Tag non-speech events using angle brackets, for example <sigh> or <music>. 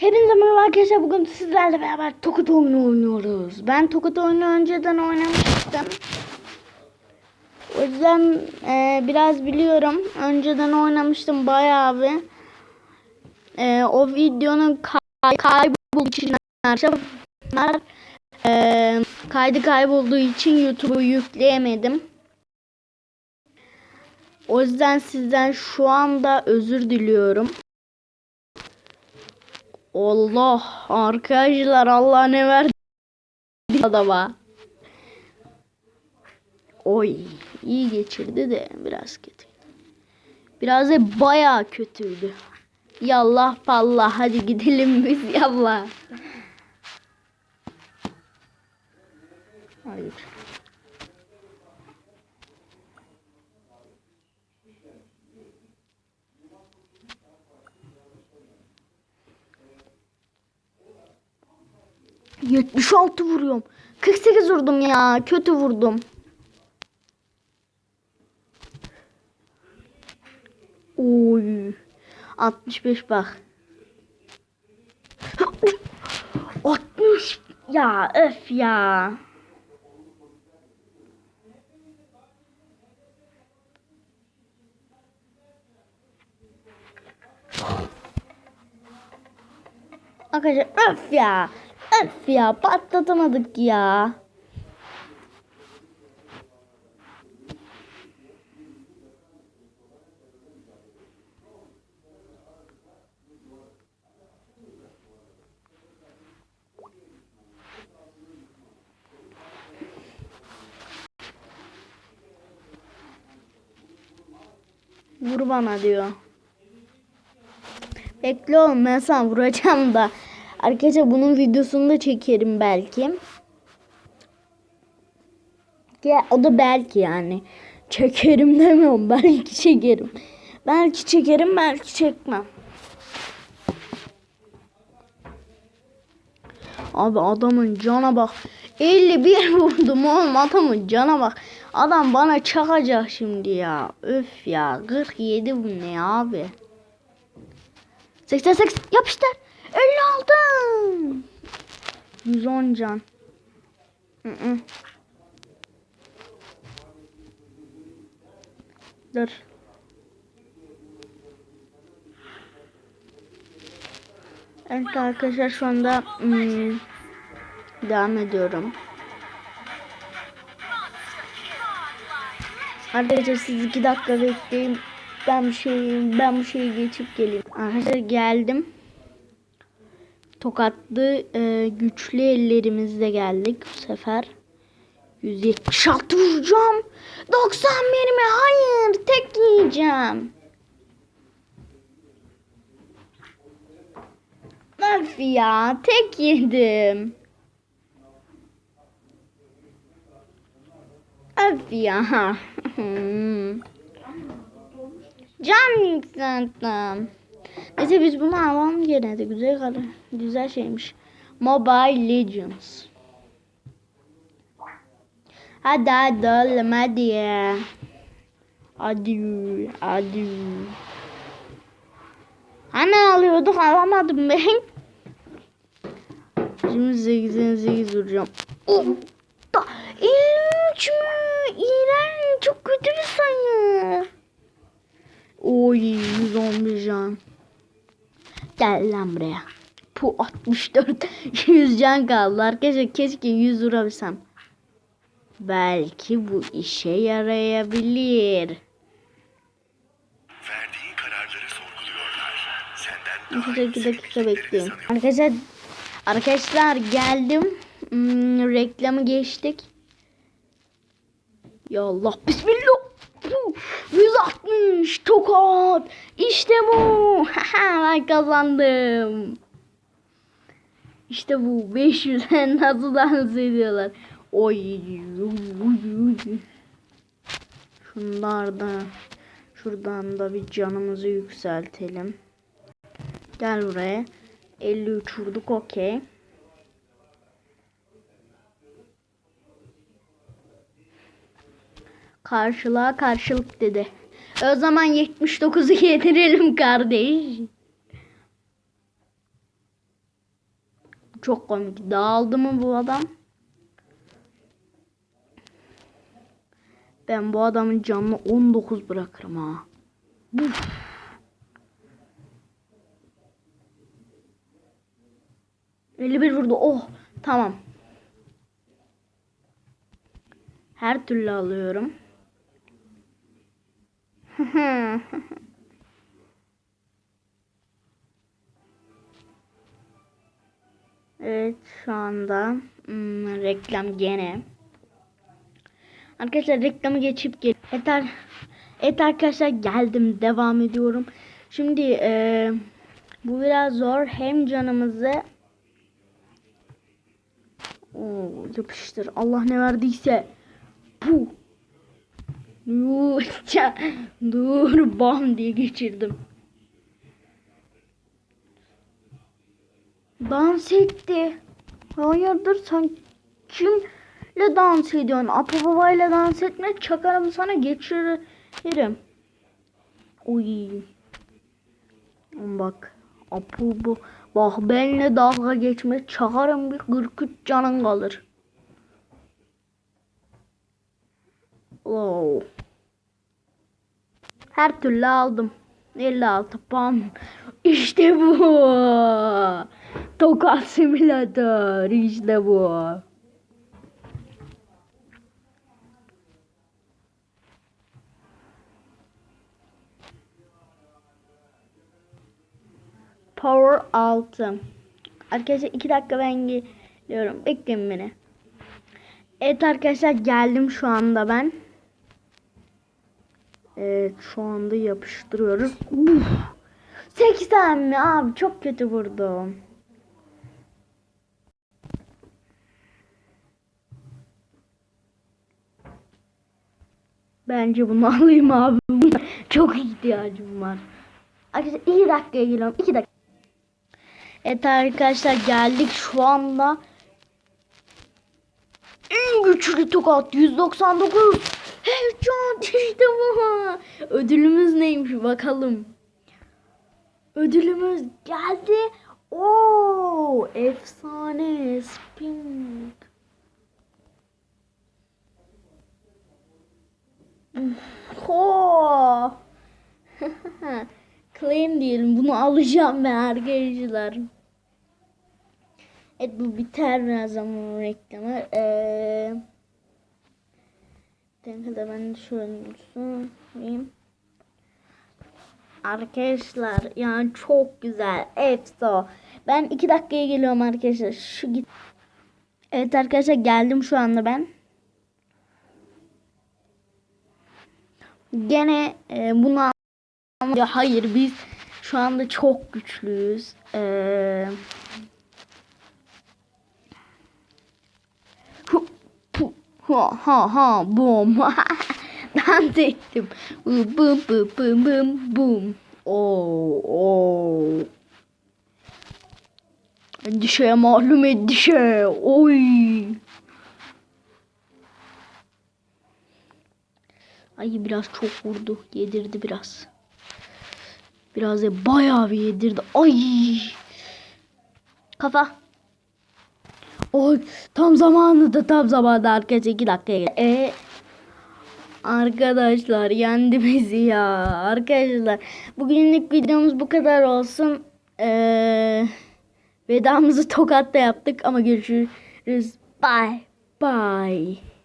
Hepinize merhaba arkadaşlar. Bugün sizlerle beraber Tokat oyunu oynuyoruz. Ben Tokat oyunu önceden oynamıştım. O yüzden e, biraz biliyorum. Önceden oynamıştım bayağı bir. E, o videonun kay kaybolduğu için arkadaşlar e, kaydı kaybolduğu için YouTube'u yükleyemedim. O yüzden sizden şu anda özür diliyorum. Allah arkadaşlar Allah ne verdi adama. Oy iyi geçirdi de biraz kötü. Biraz da bayağı kötüydü. Yallah pallah hadi gidelim biz yallah. Hayır. Yetmiş altı vuruyorum. 48 vurdum ya. Kötü vurdum. Oy. 65 bak. <gasps> 60 ya öf ya. Arkadaşlar öf ya. Öf ya patlatamadık ya. Vur bana diyor. Bekle oğlum ben sana vuracağım da. Arkadaşlar bunun videosunu da çekerim belki. Ya o da belki yani. <laughs> Çekerim demiyorum. Belki çekerim. Belki çekerim belki çekmem. Abi adamın cana bak. 51 <laughs> vurdum oğlum adamın cana bak. Adam bana çakacak şimdi ya. Öf ya 47 bu ne abi. 88 yapıştır. 56. 110 can. Hı -hı. Dur. Evet arkadaşlar şu anda hmm, devam ediyorum. Arkadaşlar siz iki dakika bekleyin. Ben bir şey ben bu şeyi geçip geleyim. Arkadaşlar geldim. Tokatlı e, güçlü ellerimizle geldik bu sefer. 176 vuracağım. 91 mi? Hayır. Tek yiyeceğim. Öf ya. Tek yedim. Öf ya. <laughs> Can yükselttim. Neyse biz bunu alalım gene de güzel güzel şeymiş. Mobile Legends. Hadi hadi oğlum hadi ya. Hadi hadi. Hani alıyorduk alamadım ben. Şimdi 88 vuracağım. Oh, da 53 mü? İğrenç çok kötü bir sayı. Oy 111 can. Gel lan buraya. Bu 64 100 <laughs> can kaldı. Arkadaşlar keşke 100 vurabilsem. Belki bu işe yarayabilir. Verdiğin kararları sorguluyorlar. Senden daha Arkadaşlar 2 yüksek dakika bekleyin. sanıyor. Arkadaşlar arkadaşlar geldim. Hmm, reklamı geçtik. Ya Allah bismillah. Puh, 160 tokat. İşte bu. <laughs> Ben kazandım. İşte bu 500 <laughs> nasıl dans ediyorlar. Oy. Şunlar da şuradan da bir canımızı yükseltelim. Gel buraya. 53 vurduk okey. Karşılığa karşılık dedi. O zaman 79'u yedirelim kardeş. Çok komik. Dağıldı mı bu adam? Ben bu adamın canını 19 bırakırım ha. Buf. bir vurdu. Oh tamam. Her türlü alıyorum. <laughs> evet şu anda hmm, reklam gene. Arkadaşlar reklamı geçip gel. Evet, ar- evet arkadaşlar geldim devam ediyorum. Şimdi eee, bu biraz zor. Hem canımızı Oo, yapıştır. Allah ne verdiyse. Bu. Dur, bam diye geçirdim. Dans etti. Hayırdır sen kimle dans ediyorsun? Apo babayla dans etme çakarım sana geçiririm. Uy. Bak. Apo bu. Bak benimle dalga geçme çakarım bir 43 canın kalır. Oo. Her türlü aldım. 56 puan. İşte bu. Tokat simülatör. İşte bu. Power 6. Arkadaşlar 2 dakika ben geliyorum. Bekleyin beni. Evet arkadaşlar geldim şu anda ben. Evet şu anda yapıştırıyoruz. Uf, 80 mi abi çok kötü vurdum. Bence bunu <laughs> alayım abi. çok ihtiyacım var. Arkadaşlar 2 dakikaya geliyorum. 2 dakika. Evet arkadaşlar geldik şu anda. En güçlü tokat 199. Headshot işte bu. Ödülümüz neymiş bakalım. Ödülümüz geldi. Oo, efsane spin. Ho. <laughs> Claim diyelim. Bunu alacağım ben arkadaşlar. Evet bu biter birazdan bu reklamı. Ee, Denkede ben şöyle söyleyeyim. Arkadaşlar yani çok güzel. Efso. Ben iki dakikaya geliyorum arkadaşlar. Şu git. Evet arkadaşlar geldim şu anda ben. Gene e, bunu hayır biz şu anda çok güçlüyüz. Eee Ha ha ha bum. Dans ettim. Bum bum bum bum bum. Oo oo. Endişeye malum endişe. Oy. Ay biraz çok vurdu. Yedirdi biraz. Biraz da bayağı bir yedirdi. Ay. Kafa. Oy tam zamanında tam zamanında arkadaşlar 2 dakikaya gel- E, arkadaşlar yendi bizi ya. Arkadaşlar bugünlük videomuz bu kadar olsun. Ee, vedamızı tokatta yaptık ama görüşürüz. Bye bye.